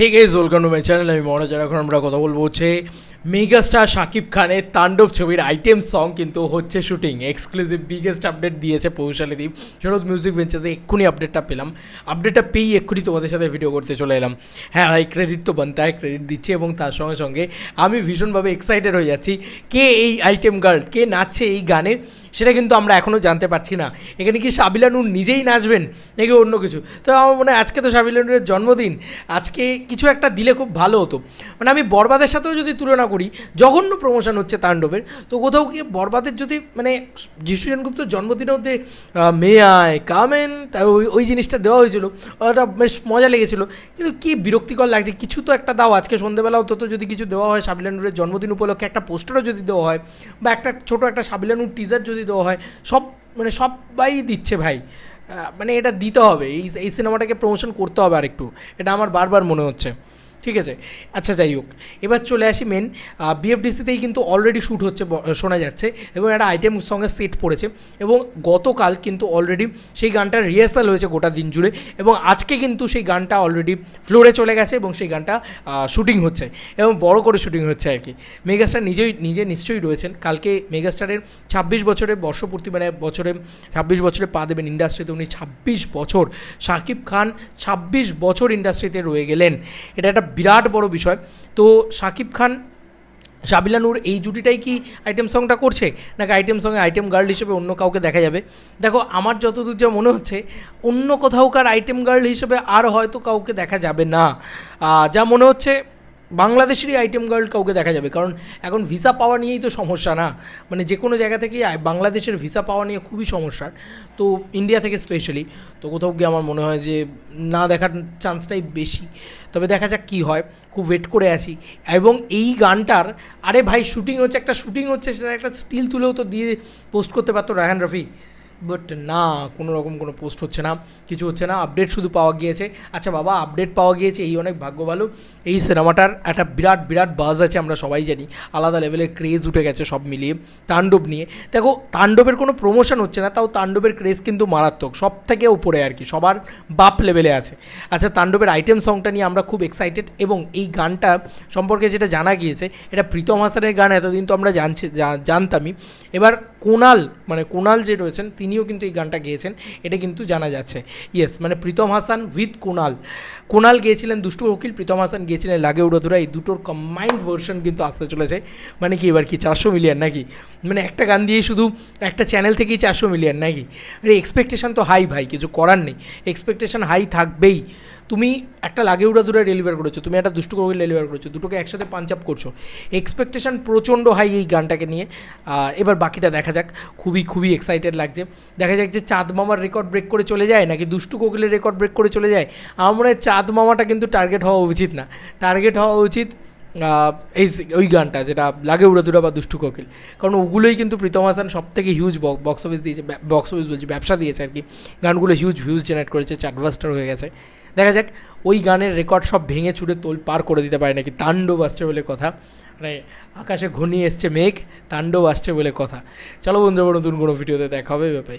Hey guys welcome to my channel আমি মহারাজার এখন আমরা কথা বলব হচ্ছে মেগাস্টার শাকিব খানের তাণ্ডব ছবির আইটেম সং কিন্তু হচ্ছে শুটিং এক্সক্লুসিভ বিগেস্ট আপডেট দিয়েছে পৌশালী দ্বীপ শরৎ মিউজিক ভেঞ্চার্সে এক্ষুনি আপডেটটা পেলাম। আপডেটটা পেয়েই এক্ষুনি তোমাদের সাথে ভিডিও করতে চলে এলাম। হ্যাঁ ভাই ক্রেডিট তো বানতে হয় ক্রেডিট দিচ্ছি এবং তার সঙ্গে সঙ্গে আমি ভীষণভাবে এক্সাইটেড হয়ে যাচ্ছি। কে এই আইটেম গার্ল কে নাচছে এই গানে? সেটা কিন্তু আমরা এখনও জানতে পারছি না। এখানে কি সাবিলানুর নিজেই নাচবেন নাকি অন্য কিছু? তো আমার মনে হয় আজকে তো সাবিলানুরের জন্মদিন। আজকে কিছু একটা দিলে খুব ভালো হতো। মানে আমি বরবাদের সাথেও যদি তুলনা করি, জঘন্য প্রমোশন হচ্ছে তাণ্ডবের। তো কোথাও গিয়ে বরবাদের যদি মানে যিশু সেনগুপ্তর জন্মদিনে হতে মে আয় কামেন ওই ওই জিনিসটা দেওয়া হয়েছিল। ওটা বেশ মজা লেগেছিলো। কিন্তু কি বিরক্তিকর লাগছে। কিছু তো একটা দাও। আজকে সন্ধ্যেবেলা অন্তত যদি কিছু দেওয়া হয় সাবিলা নূরের জন্মদিন উপলক্ষে, একটা পোস্টারও যদি দেওয়া হয়, বা একটা ছোটো একটা সাবিলানুর টিজার যদি দেওয়া হয়, সব মানে সবাই দিচ্ছে ভাই। মানে এটা দিতে হবে, এই এই সিনেমাটাকে প্রমোশন করতে হবে আরেকটু। এটা আমার বারবার মনে হচ্ছে। ঠিক আছে? আচ্ছা যাই হোক। এবার চলে আসি মেন বিএফডিসিতেই কিন্তু অলরেডি শ্যুট হচ্ছে শোনা যাচ্ছে এবং একটা আইটেম সঙ্গে সেট পড়েছে এবং গতকাল কিন্তু অলরেডি সেই গানটার রিহার্সাল হয়েছে গোটা দিন জুড়ে এবং আজকে কিন্তু সেই গানটা অলরেডি ফ্লোরে চলে গেছে এবং সেই গানটা শুটিং হচ্ছে এবং বড় করে শ্যুটিং হচ্ছে আর কি। মেগাস্টার নিজেই, নিজে নিশ্চয়ই রয়েছেন। কালকে মেগাস্টারের ছাব্বিশ বছরে বর্ষপূর্তি মানে বছরে ছাব্বিশ বছরে পা দেবেন ইন্ডাস্ট্রিতে, উনি ছাব্বিশ বছর, শাকিব খান ছাব্বিশ বছর ইন্ডাস্ট্রিতে রয়ে গেলেন। এটা একটা বিরাট বড় বিষয়। তো শাকিব খান সাবিলা নূর এই জুটিটাই কি আইটেম সংটা করছে? নাকি আইটেম সঙ্গে আইটেম গার্ল হিসেবে অন্য কাউকে দেখা যাবে? দেখো, আমার যতদূর যা মনে হচ্ছে, অন্য কোথাওকার আইটেম গার্ল হিসেবে আর হয়তো কাউকে দেখা যাবে না। যা মনে হচ্ছে বাংলাদেশেরই আইটেম গার্ল কাউকে দেখা যাবে, কারণ এখন ভিসা পাওয়া নিয়েই তো সমস্যা না। মানে যে কোনো জায়গা থেকেই বাংলাদেশের ভিসা পাওয়া নিয়ে খুবই সমস্যার তো ইন্ডিয়া থেকে স্পেশালি তো কোথাও গিয়ে আমার মনে হয় যে না দেখার চান্সটাই বেশি। তবে দেখা যাক কী হয়, খুব ওয়েট করে আছি। এবং এই গানটার, আরে ভাই শুটিং হচ্ছে, একটা শুটিং হচ্ছে, সেটা একটা স্টিল তুলেও তো দিয়ে পোস্ট করতে পারতো রায়হান রফি। বাট না, কোনো রকম কোনো পোস্ট হচ্ছে না, কিছু হচ্ছে না, আপডেট শুধু পাওয়া গিয়েছে। আচ্ছা বাবা, আপডেট পাওয়া গিয়েছে, এই অনেক ভাগ্য ভালো এই সিনেমাটার একটা বিরাট বিরাট বাজ আছে, আমরা সবাই জানি। আলাদা লেভেলের ক্রেজ উঠে গেছে সব মিলিয়ে। তাণ্ডব নিয়ে। দেখো, তাণ্ডবের কোনো প্রমোশন হচ্ছে না, তাও তাণ্ডবের ক্রেজ কিন্তু মারাত্মক সব থেকে উপরে আর কি, সবার বাপ লেভেলে আছে। আচ্ছা তাণ্ডবের আইটেম সংটা নিয়ে আমরা খুব এক্সাইটেড এবং এই গানটা সম্পর্কে যেটা জানা গিয়েছে, এটা প্রীতম হাসানের গান, এতদিন তো আমরা জানছি, জানতামই। এবার কোনাল মানে কোনাল যে রয়েছেন, তিনিও কিন্তু এই গানটা গেয়েছেন, এটা কিন্তু জানা যাচ্ছে। ইয়েস মানে প্রীতম হাসান উইথ কোনাল কোনাল গিয়েছিলেন, দুষ্টু উকিল, প্রীতম হাসান গিয়েছিলেন লাগে উড়োধুরা, এই দুটোর কম্বাইন্ড ভার্সন কিন্তু আসতে চলেছে। মানে কি, এবার কি চারশো মিলিয়ন নাকি? মানে একটা গান দিয়েই শুধু একটা চ্যানেল থেকেই চারশো মিলিয়ন নাকি? আরে এক্সপেকটেশন তো হাই ভাই, কিছু করার নেই। এক্সপেকটেশন হাই থাকবেই। তুমি একটা লাগে উড়া দূরে ডেলিভার করেছ, তুমি একটা দুষ্টু কোকিল ডেলিভার করেছ, দুটোকে একসাথে পাঞ্চ আপ করছ। এক্সপেকটেশন প্রচণ্ড হাই এই গানটাকে নিয়ে। এবার বাকিটা দেখা যাক, খুবই খুবই এক্সাইটেড লাগছে। দেখা যাক যে চাঁদ মামার রেকর্ড ব্রেক করে চলে যায় নাকি দুষ্টু কোকিলের রেকর্ড ব্রেক করে চলে যায়। আমার চাঁদ মামাটা কিন্তু টার্গেট হওয়া উচিত না। টার্গেট হওয়া উচিত এই ওই গানটা যেটা লাগে উড়াদুরা বা দুষ্টু কোকিল কারণ ওগুলোই কিন্তু প্রীতম হাসান সব থেকে হিউজ বক্স অফিস দিয়েছে বক্স অফিস বলছি, ব্যবসা দিয়েছে আর কি। গানগুলো হিউজ ভিউজ জেনারেট করেছে চার্টবাস্টার হয়ে গেছে। দেখা যাক, ওই গানের রেকর্ড সব ভেঙে চুড়ে তোল পার করে দিতে পারে নাকি? তাণ্ডব আসছে বলে কথা। মানে আকাশে ঘনিয়ে এসছে মেঘ, তাণ্ডব আসছে বলে কথা। চলো বন্ধুরা নতুন কোনো ভিডিওতে দেখা হবে ব্যাপারে